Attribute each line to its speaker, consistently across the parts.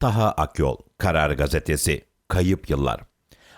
Speaker 1: Taha Akyol, Karar Gazetesi, Kayıp Yıllar.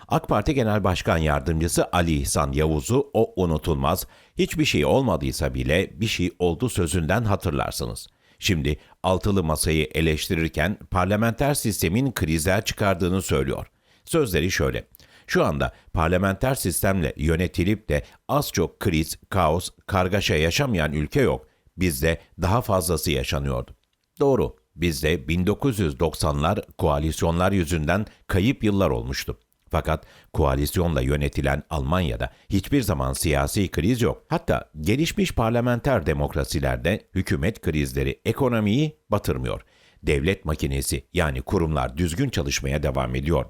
Speaker 1: AK Parti Genel Başkan Yardımcısı Ali İhsan Yavuz'u o unutulmaz, hiçbir şey olmadıysa bile bir şey oldu sözünden hatırlarsınız. Şimdi altılı masayı eleştirirken parlamenter sistemin krizler çıkardığını söylüyor. Sözleri şöyle. Şu anda parlamenter sistemle yönetilip de az çok kriz, kaos, kargaşa yaşamayan ülke yok. Bizde daha fazlası yaşanıyordu. Doğru, bizde 1990'lar koalisyonlar yüzünden kayıp yıllar olmuştu. Fakat koalisyonla yönetilen Almanya'da hiçbir zaman siyasi kriz yok. Hatta gelişmiş parlamenter demokrasilerde hükümet krizleri ekonomiyi batırmıyor. Devlet makinesi yani kurumlar düzgün çalışmaya devam ediyor.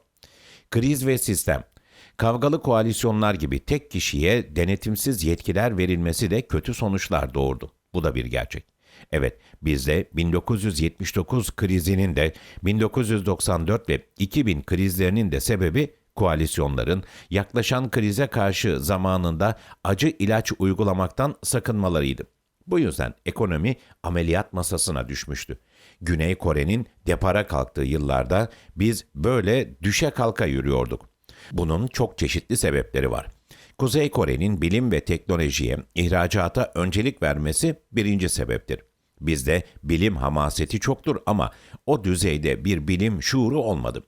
Speaker 1: Kriz ve sistem Kavgalı koalisyonlar gibi tek kişiye denetimsiz yetkiler verilmesi de kötü sonuçlar doğurdu. Bu da bir gerçek. Evet, bizde 1979 krizinin de 1994 ve 2000 krizlerinin de sebebi koalisyonların yaklaşan krize karşı zamanında acı ilaç uygulamaktan sakınmalarıydı. Bu yüzden ekonomi ameliyat masasına düşmüştü. Güney Kore'nin depara kalktığı yıllarda biz böyle düşe kalka yürüyorduk. Bunun çok çeşitli sebepleri var. Kuzey Kore'nin bilim ve teknolojiye, ihracata öncelik vermesi birinci sebeptir. Bizde bilim hamaseti çoktur ama o düzeyde bir bilim şuuru olmadı.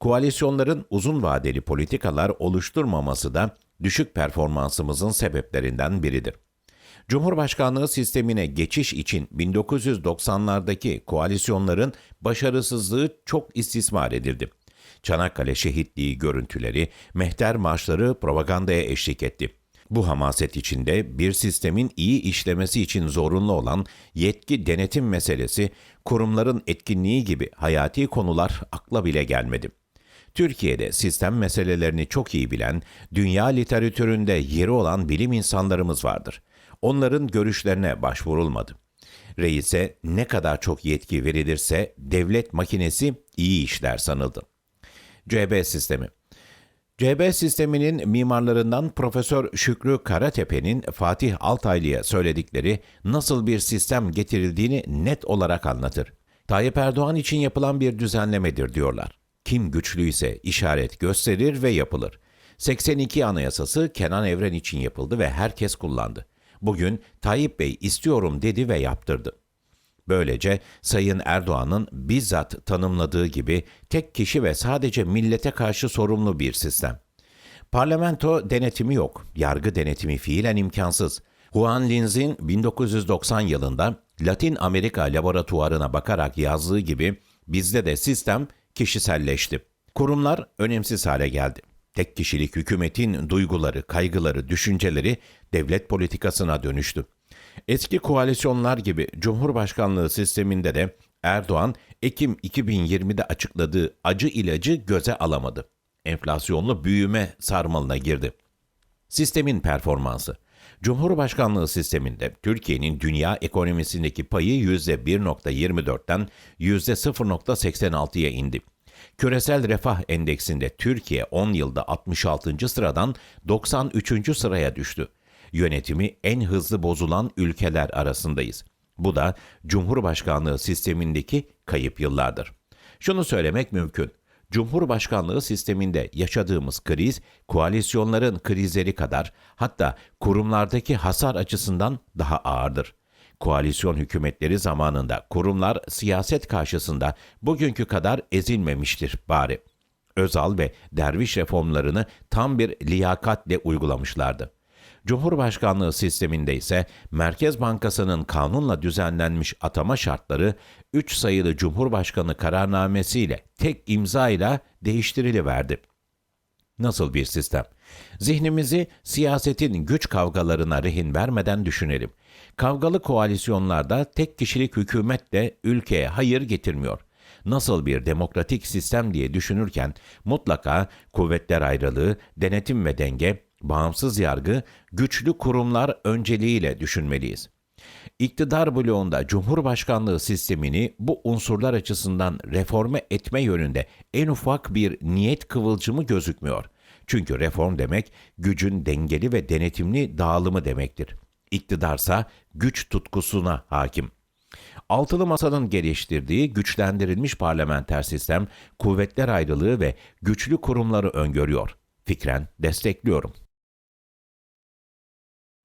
Speaker 1: Koalisyonların uzun vadeli politikalar oluşturmaması da düşük performansımızın sebeplerinden biridir. Cumhurbaşkanlığı sistemine geçiş için 1990'lardaki koalisyonların başarısızlığı çok istismar edildi. Çanakkale şehitliği görüntüleri, mehter marşları propagandaya eşlik etti. Bu hamaset içinde bir sistemin iyi işlemesi için zorunlu olan yetki denetim meselesi, kurumların etkinliği gibi hayati konular akla bile gelmedi. Türkiye'de sistem meselelerini çok iyi bilen, dünya literatüründe yeri olan bilim insanlarımız vardır. Onların görüşlerine başvurulmadı. Reise ne kadar çok yetki verilirse devlet makinesi iyi işler sanıldı. CB sistemi CB sisteminin mimarlarından Profesör Şükrü Karatepe'nin Fatih Altaylı'ya söyledikleri nasıl bir sistem getirildiğini net olarak anlatır. Tayyip Erdoğan için yapılan bir düzenlemedir diyorlar. Kim güçlüyse işaret gösterir ve yapılır. 82 Anayasası Kenan Evren için yapıldı ve herkes kullandı. Bugün Tayyip Bey istiyorum dedi ve yaptırdı. Böylece Sayın Erdoğan'ın bizzat tanımladığı gibi tek kişi ve sadece millete karşı sorumlu bir sistem. Parlamento denetimi yok, yargı denetimi fiilen imkansız. Juan Linz'in 1990 yılında Latin Amerika laboratuvarına bakarak yazdığı gibi bizde de sistem kişiselleşti. Kurumlar önemsiz hale geldi. Tek kişilik hükümetin duyguları, kaygıları, düşünceleri devlet politikasına dönüştü. Eski koalisyonlar gibi Cumhurbaşkanlığı sisteminde de Erdoğan Ekim 2020'de açıkladığı acı ilacı göze alamadı. Enflasyonlu büyüme sarmalına girdi. Sistemin performansı Cumhurbaşkanlığı sisteminde Türkiye'nin dünya ekonomisindeki payı %1.24'ten %0.86'ya indi. Küresel Refah Endeksinde Türkiye 10 yılda 66. sıradan 93. sıraya düştü yönetimi en hızlı bozulan ülkeler arasındayız. Bu da Cumhurbaşkanlığı sistemindeki kayıp yıllardır. Şunu söylemek mümkün. Cumhurbaşkanlığı sisteminde yaşadığımız kriz, koalisyonların krizleri kadar hatta kurumlardaki hasar açısından daha ağırdır. Koalisyon hükümetleri zamanında kurumlar siyaset karşısında bugünkü kadar ezilmemiştir bari. Özal ve derviş reformlarını tam bir liyakatle uygulamışlardı. Cumhurbaşkanlığı sisteminde ise Merkez Bankası'nın kanunla düzenlenmiş atama şartları 3 sayılı Cumhurbaşkanı kararnamesiyle tek imza ile değiştiriliverdi. Nasıl bir sistem? Zihnimizi siyasetin güç kavgalarına rehin vermeden düşünelim. Kavgalı koalisyonlarda tek kişilik hükümet de ülkeye hayır getirmiyor nasıl bir demokratik sistem diye düşünürken mutlaka kuvvetler ayrılığı, denetim ve denge, bağımsız yargı, güçlü kurumlar önceliğiyle düşünmeliyiz. İktidar bloğunda Cumhurbaşkanlığı sistemini bu unsurlar açısından reforme etme yönünde en ufak bir niyet kıvılcımı gözükmüyor. Çünkü reform demek gücün dengeli ve denetimli dağılımı demektir. İktidarsa güç tutkusuna hakim. Altılı Masa'nın geliştirdiği güçlendirilmiş parlamenter sistem, kuvvetler ayrılığı ve güçlü kurumları öngörüyor. Fikren destekliyorum.